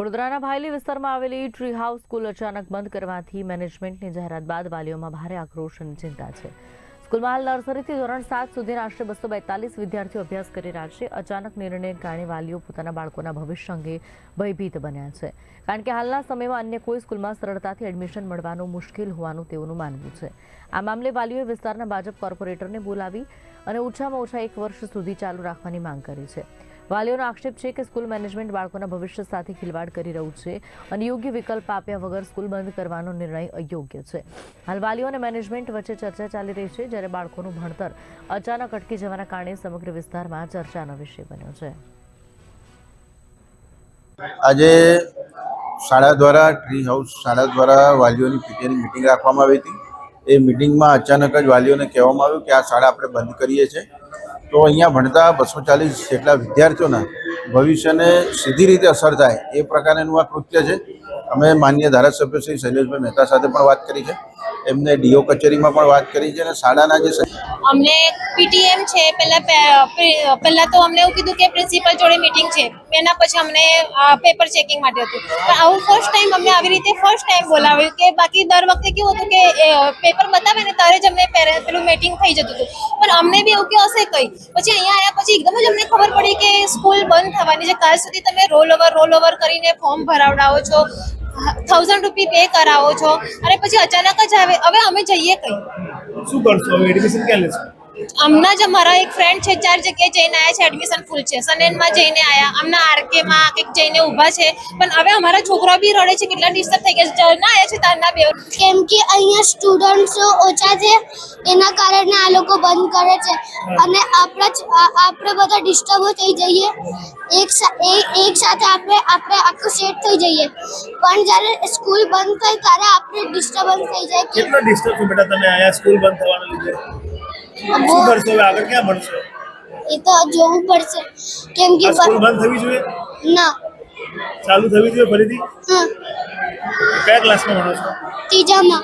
વડોદરાના ભાયલી વિસ્તારમાં આવેલી ટ્રી હાઉસ સ્કૂલ અચાનક બંધ કરવાથી મેનેજમેન્ટની જાહેરાત બાદ વાલીઓમાં ભારે આક્રોશ અને ચિંતા છે. સ્કૂલમાં હાલ નર્સરીથી ધોરણ સાત સુધીના આશરે બસો બેતાલીસ વિદ્યાર્થીઓ અભ્યાસ કરી રહ્યા છે. અચાનક નિર્ણયને કારણે વાલીઓ પોતાના બાળકોના ભવિષ્ય અંગે ભયભીત બન્યા છે. કારણ કે હાલના સમયમાં અન્ય કોઈ સ્કૂલમાં સરળતાથી એડમિશન મળવાનું મુશ્કેલ હોવાનું તેઓનું માનવું છે. આ મામલે વાલીઓએ વિસ્તારના ભાજપ કોર્પોરેટરને બોલાવી અને ઓછામાં ઓછા એક વર્ષ સુધી ચાલુ રાખવાની માંગ કરી છે. વાલીઓનો આક્ષેપ છે કે સ્કૂલ મેનેજમેન્ટ બાળકોના ભવિષ્ય સાથે ખિલવાડ કરી રહ્યું છે અને યોગ્ય વિકલ્પ આપ્યા વગર સ્કૂલ બંધ કરવાનો નિર્ણય અયોગ્ય છે. હાલ વાલીઓ અને મેનેજમેન્ટ વચ્ચે ચર્ચા ચાલી રહી છે જ્યારે બાળકોનું ભણતર અચાનક અટકી જવાના કારણે સમગ્ર વિસ્તારમાં ચર્ચાનો વિષય બન્યો છે. આજે શાળા દ્વારા, ટ્રી હાઉસ શાળા દ્વારા વાલીઓની પીટીએની મિટિંગ રાખવામાં આવી હતી. એ મિટિંગમાં અચાનક જ વાલીઓને કહેવામાં આવ્યું કે આ શાળા આપણે બંધ કરીએ છીએ. તો અહીંયા ભણતા બસો ચાલીસ જેટલા વિદ્યાર્થીઓના ભવિષ્યને સીધી રીતે અસર થાય એ પ્રકારનું આ કૃત્ય છે. અમે માન્ય ધારાસભ્ય શ્રી શૈલેષભાઈ મહેતા સાથે પણ વાત કરી છે. એમને ડીઓ કચેરીમાં પણ વાત કરી છે અને શાળાના જે અમને પીટીએમ છે, પહેલા પહેલા તો અમને એવું કીધું કે પ્રિન્સિપલ જોડે મીટિંગ છે. એના પછી અમને પેપર ચેકિંગ માટે હતું. પણ આવું ફર્સ્ટ ટાઈમ અમને આવી રીતે ફર્સ્ટ ટાઈમ બોલાવ્યું કે બાકી દર વખતે કેવું હતું કે પેપર બતાવે ને ત્યારે જ અમને પેલું મીટિંગ થઈ જતું હતું. પણ અમને બી એવું કે હશે કઈ? પછી અહીંયા આવ્યા પછી એકદમ જ અમને ખબર પડી કે સ્કૂલ બંધ થવાની છે. કાલ સુધી તમે રોલ ઓવર રોલ ઓવર કરીને ફોર્મ ભરાવડાવો છો. થાઉઝન્ડ રૂપી પે કરાવો છો. અને પછી અચાનક જ આવે. હવે અમે જઈએ કઈ? શું કરશો? હવે એડમિશન ક્યાં લેશો? હમણાં જ અમારા એક ફ્રેન્ડ છે ચાર જગ્યાએ જઈને આવ્યા છે એડમિશન ફૂલ છે. સનેનમાં જઈને આવ્યા હમણાં આરકેમાં કંઈક જઈને ઊભા છે. પણ હવે અમારા છોકરા બી રડે છે કેટલા ડિસ્ટર્બ થઈ ગયા છે. જના આવ્યા છે તારના બે કેમ કે અહીંયા સ્ટુડન્ટ્સો ઓછા છે એના કારણે આ લોકો બંધ કરે છે. અને આપણા જ- આપણે બધા ડિસ્ટર્બ થઈ જઈએ. એક સા- એ- એક સાથે આપણે આપણે આખું સેટ થઈ જઈએ. પણ જ્યારે સ્કૂલ બંધ થાય ત્યારે આપણે ડિસ્ટર્બન્સ થઈ જાય કેટલો ડિસ્ટર્બ બેટા તમે આયા સ્કૂલ બંધ થવાના લીધે? શું કરશો હવે? આગળ ક્યાં ભણશો? એ તો જોવું પડશે કેમ કે સ્કૂલ બંધ થવી જોઈએ? ના. ચાલુ થવી જોઈએ ફરીથી? હા કયા ક્લાસમાં ભણો છો? ત્રીજામાં.